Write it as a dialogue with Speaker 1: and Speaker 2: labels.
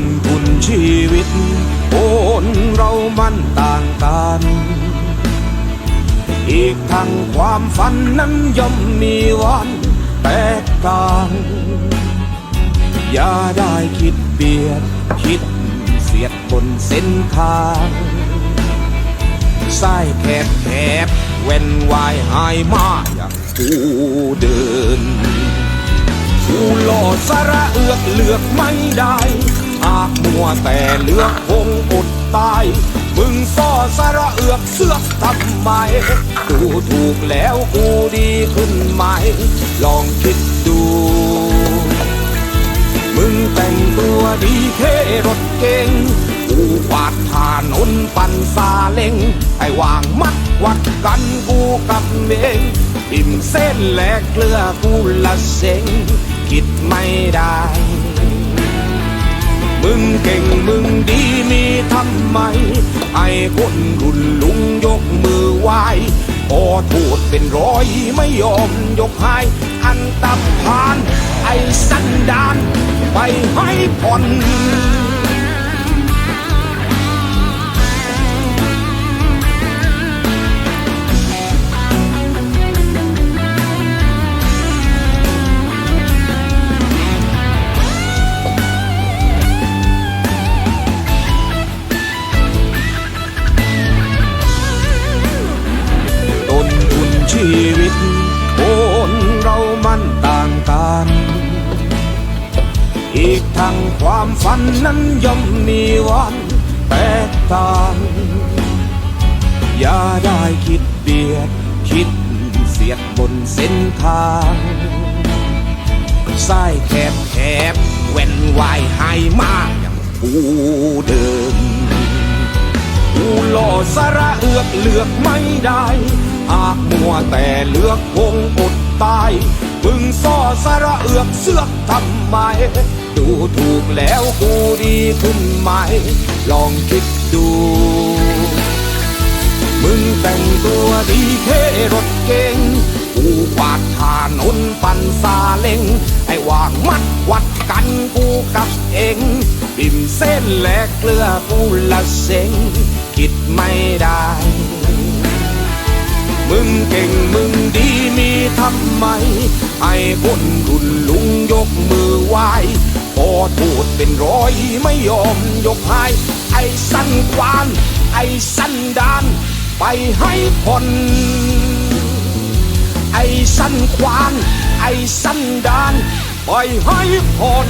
Speaker 1: นทุนชีวิตคนเรามันต่างกัน อีกทั้งความฝันนั้นย่อมมีวันแตกต่างอย่าได้คิดเบียด คิดเสียดบนเส้นทางสายแคบแคบเว้นวายหายมาอย่างกูเดินกูหล่อสาระเอือกเลือกไม่ได้ หากมัวแต่เลือกคงอดตาย มึงซ่อสาระเอือกเสือกทำไม ดูถูกแล้วกูดีขึ้นไหม ลองคิดดู มึงแต่งตัวดีเท่รถเก่งกูกวาดถานนปันซาเล็งไอ้วางมัดวัดกันกูกับเองปิ่มเส้นแหลกเกลือกูละเซ็งคิดไม่ได้ มึงเก่งมึงดีมีทำไม ไอ้คนรุ่นลุงยกมือไหว้พอโทษเป็นร้อยไม่ยอมยกให้ อันตับพาน ไอ้สันดาน ไปให้ผ่อน ทั้งความฝันนั้นย่อมมีวันแตกต่าง อย่าได้คิดเบียด คิดเสียดบนเส้นทางสายแคบแคบเว้นวายหายมาอย่างกูเดินกูหล่อสาระเอือกเลือกไม่ได้หากมัวแต่เลือกคงอดตายมึงซ่อสาระเอือกเสือกทำไม ดูถูกแล้วกูดีขึ้นไหม ลองคิดดู มึงแต่งตัวดีเท่รถเก่งกูกวาดถานนปันซาเล็งไอ้วางมัดวัดกันกูกับเองปิ่มเส้นแหลกเกลือกูละเซ็งคิดไม่ได้ งเก่งมึงดีมีทำไมไอ้คนรุ่นลุงยกมือไหวพอโทษเป็นร้อยไม่ยอมยกให้ไอ้สั้นควาน ไอ้สั้นดาน ไปให้พ้นไอ้สั้นควาน ไอ้สั้นดาน ไปให้พ้น